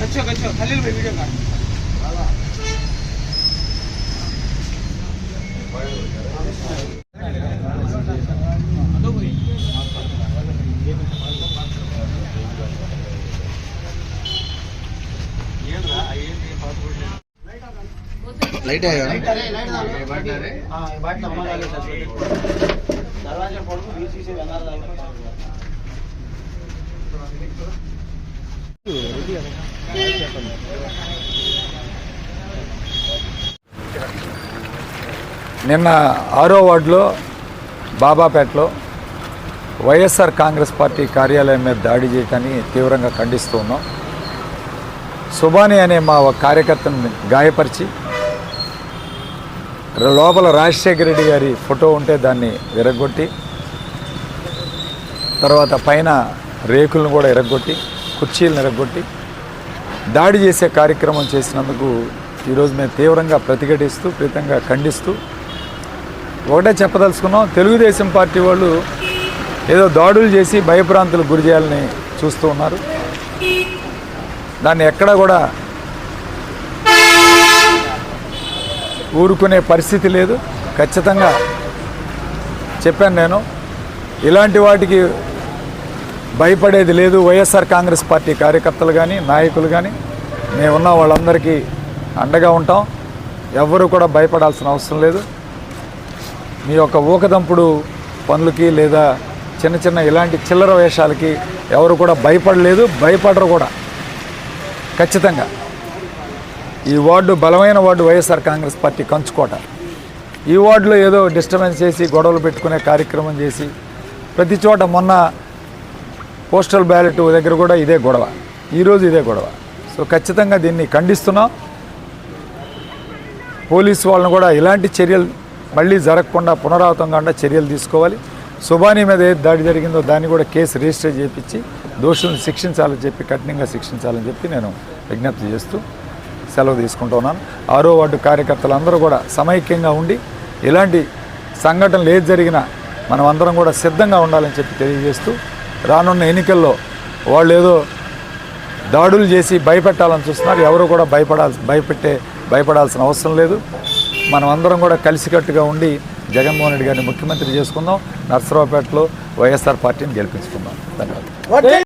कच्चो कच्चो खाली भाई वीडियो काट లైట్ అయ్యా दरवाजा खोल के बीच से अंदर डाल నిన్న ఆరో వార్డులో బాబాపేటలో వైఎస్ఆర్ కాంగ్రెస్ పార్టీ కార్యాలయం మీద దాడి చేయటాన్ని తీవ్రంగా ఖండిస్తూ ఉన్నాం. సుబాని అనే మా ఒక కార్యకర్తను గాయపరిచి లోపల రాజశేఖర రెడ్డి గారి ఫోటో ఉంటే దాన్ని విరగొట్టి తర్వాత పైన రేకులను కూడా ఎరగొట్టి కుర్చీలను ఎరగొట్టి దాడి చేసే కార్యక్రమం చేసినందుకు ఈరోజు మేము తీవ్రంగా ప్రతిఘటిస్తూ ప్రీతంగా ఖండిస్తూ ఒకటే చెప్పదలుచుకున్నాం. తెలుగుదేశం పార్టీ వాళ్ళు ఏదో దాడులు చేసి భయప్రాంతులకు గురి చేయాలని చూస్తూ ఉన్నారు. దాన్ని ఎక్కడా కూడా ఊరుకునే పరిస్థితి లేదు. ఖచ్చితంగా చెప్పాను నేను. ఇలాంటి వాటికి భయపడేది లేదు. వైఎస్ఆర్ కాంగ్రెస్ పార్టీ కార్యకర్తలు కానీ నాయకులు కానీ మేమున్న వాళ్ళందరికీ అండగా ఉంటాం. ఎవ్వరూ కూడా భయపడాల్సిన అవసరం లేదు. మీ యొక్క ఊకదంపుడు పనులకి లేదా చిన్న చిన్న ఇలాంటి చిల్లర వేషాలకి ఎవరు కూడా భయపడలేదు. భయపడరు కూడా. ఖచ్చితంగా. ఈ వార్డు బలమైన వార్డు వైఎస్ఆర్ కాంగ్రెస్ పార్టీ కంచుకోట. ఈ వార్డులో ఏదో డిస్టర్బెన్స్ చేసి గొడవలు పెట్టుకునే కార్యక్రమం చేసి ప్రతి చోట మొన్న పోస్టల్ బ్యాలెట్ దగ్గర కూడా ఇదే గొడవ. ఈరోజు ఇదే గొడవ. సో ఖచ్చితంగా దీన్ని ఖండిస్తున్నాం. పోలీసు వాళ్ళని కూడా ఇలాంటి చర్యలు మళ్ళీ జరగకుండా పునరావృతం కాకుండా చర్యలు తీసుకోవాలి. సుబానీ మీద ఏది దాడి జరిగిందో దాన్ని కూడా కేసు రిజిస్టర్ చేయించి దోషులను శిక్షించాలని చెప్పి కఠినంగా శిక్షించాలని చెప్పి నేను విజ్ఞప్తి చేస్తూ సెలవు తీసుకుంటున్నాను ఆరో వార్డు కార్యకర్తలందరూ కూడా సమైక్యంగా ఉండి ఇలాంటి సంఘటనలు ఏది జరిగినా మనం అందరం కూడా సిద్ధంగా ఉండాలని చెప్పి తెలియజేస్తూ రానున్న ఎన్నికల్లో వాళ్ళు ఏదో దాడులు చేసి భయపెట్టాలని చూస్తున్నారు. ఎవరు కూడా భయపడాల్సి భయపెట్టే భయపడాల్సిన అవసరం లేదు. మనం అందరం కూడా కలిసికట్టుగా ఉండి జగన్మోహన్ రెడ్డి గారిని ముఖ్యమంత్రి చేసుకుందాం. నర్సరావుపేటలో వైఎస్ఆర్ పార్టీని గెలిపించుకుందాం. ధన్యవాదాలు.